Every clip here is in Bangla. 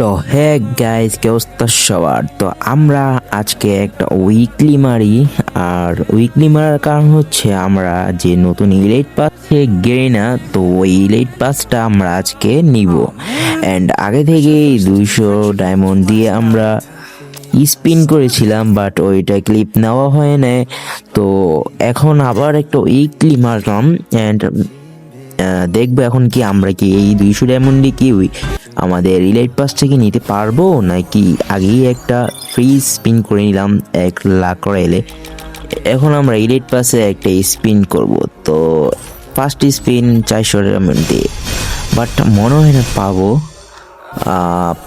তো হ্যাঁ গাইজ কে অবস্থা সবার? তো আমরা আজকে একটা উইকলি মারি, আর উইকলি মারার কারণ হচ্ছে আমরা যে নতুন ইলেট পাসে গেই না, তো ওই ইলেট পাসটা আমরা আজকে নিব। অ্যান্ড আগে থেকেই দুইশো ডায়মন্ড দিয়ে আমরা স্পিন করেছিলাম বাট ওইটা ক্লিপ নেওয়া হয় না তো এখন আবার একটা উইকলি মারলাম অ্যান্ড দেখব এখন কি আমরা কি এই দুইশো ডায়মন্ডে কি আমাদের রিলেট পাস থেকে নিতে পারব? নাকি আগেই একটা ফ্রি স্পিন করে নিলাম এক লাখ এলে এখন আমরা রিলেট পাসে একটা স্পিন করব। তো ফার্স্ট স্পিন চারশো ডায়মন্ড দিয়ে বাট মনে হয় না পাবো।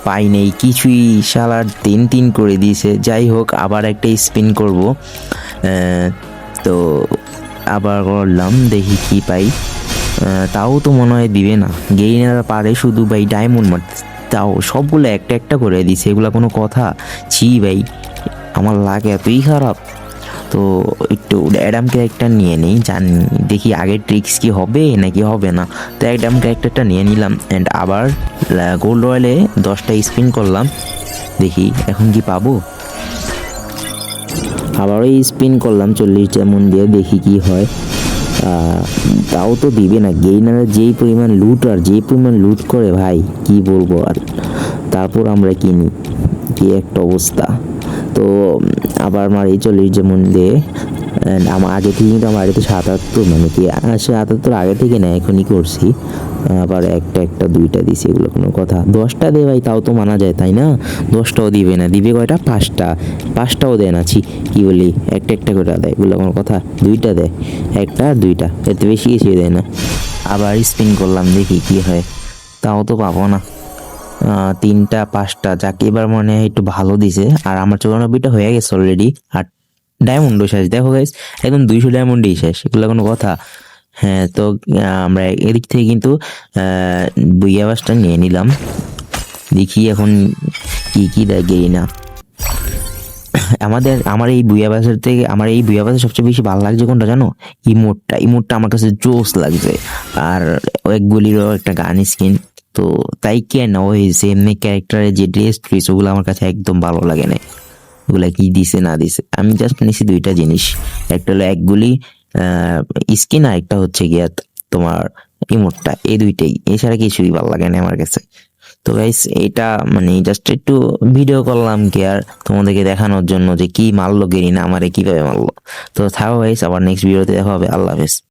পাই নেই। কিছুই সালার তিন তিন করে দিয়েছে। যাই হোক, আবার একটা স্পিন করব। তো আবার করলাম, দেখি কি পাই। তাও তো মনে হয় দিবে না। গেইনারা পারে শুধু ভাই ডায়মন্ড মারতে। তাও সবগুলো একটা একটা করে দিছে, এগুলো কোনো কথা? ছি ভাই, আমার লাগে এতই খারাপ। তো একটু অ্যাডাম ক্যারেক্টার নিয়ে নিই, জানি, দেখি আগের ট্রিক্স কি হবে নাকি হবে না। তো অ্যাডাম ক্যারেক্টারটা নিয়ে নিলাম অ্যান্ড আবার গোল্ড রয়েলে দশটা স্পিন করলাম। দেখি এখন কি পাবো। আবারও স্পিন করলাম চল্লিশ যেমন দিয়ে, দেখি কি হয়। তাও তো দিবে না। গেইনারা যেই পরিমাণ লুট আর যেই পরিমাণ লুট করে ভাই, কি বলব আর? তারপর আমরা কিনি। কি একটা অবস্থা। তো আবার আমার এই চল্লিশ যেমন দিয়ে আমার আগে থেকে কিন্তু আমার তো সাতাত্তর মানে কি সাতাত্তর আগে থেকে না, এখনই করছি। আবার একটা একটা, দুইটা দিছি, এগুলো কোনো কথা। দশটা দে ভাই, তাও তো মানা যায়, তাই না? দশটাও দিবে না, দিবে কয়টা? পাঁচটা। পাঁচটাও দেয় না, ছি, কি বলি, একটা একটা করে দেয়, এগুলো কোনো কথা। দুইটা দেয়, একটা, দুইটা, এতে বেশি কিছুই দেয় না। আবার স্পিন করলাম, দেখি কি হয়। তাও তো পাবো না। তিনটা, পাঁচটা, যাকে, এবার মনে হয় একটু ভালো দিছে। আর আমার চৌরানব্বইটা হয়ে গেছে অলরেডি আর ডায়মন্ডও শেষ। দেখো গাইস একদম দুইশো ডায়মন্ডই শেষ, এগুলো কোনো কথা। হ্যাঁ তো আমরা এদিক থেকে কিন্তু বুইয়া বাসটা নিয়ে নিলাম। দেখি এখন কি কি দেখে না। আমাদের, আমার এই বুয়া বাসের থেকে, আমার এই বুয়া সবচেয়ে বেশি ভালো লাগছে কোনটা জানো? ইমোটটা ইমোটটা আমার কাছে জোস লাগছে। আর একগুলিরও একটা গান স্কিন তো তাই কেন ওই এমনি ক্যারেক্টারের যে ড্রেস ট্রেস ওগুলো আমার কাছে একদম ভালো লাগে না ওগুলা কি দিছে না দিছে? আমি জাস্ট নিছি দুইটা জিনিস। একটা হলো এক গুলি স্কিন আর একটা হচ্ছে গিয়া তোমার ইমোটটা এই দুইটাই। এছাড়া কিছুই ভালো লাগে না আমার কাছে। তো গাইস এটা মানে জাস্ট একটু ভিডিও করলাম কি আর তোমাদেরকে দেখানোর জন্য যে কি মারলো গেরিনা, আমারে কীভাবে মারলো। তো থাকো গাইস আবার নেক্সট ভিডিওতে দেখা হবে। আল্লাহ হাফেজ।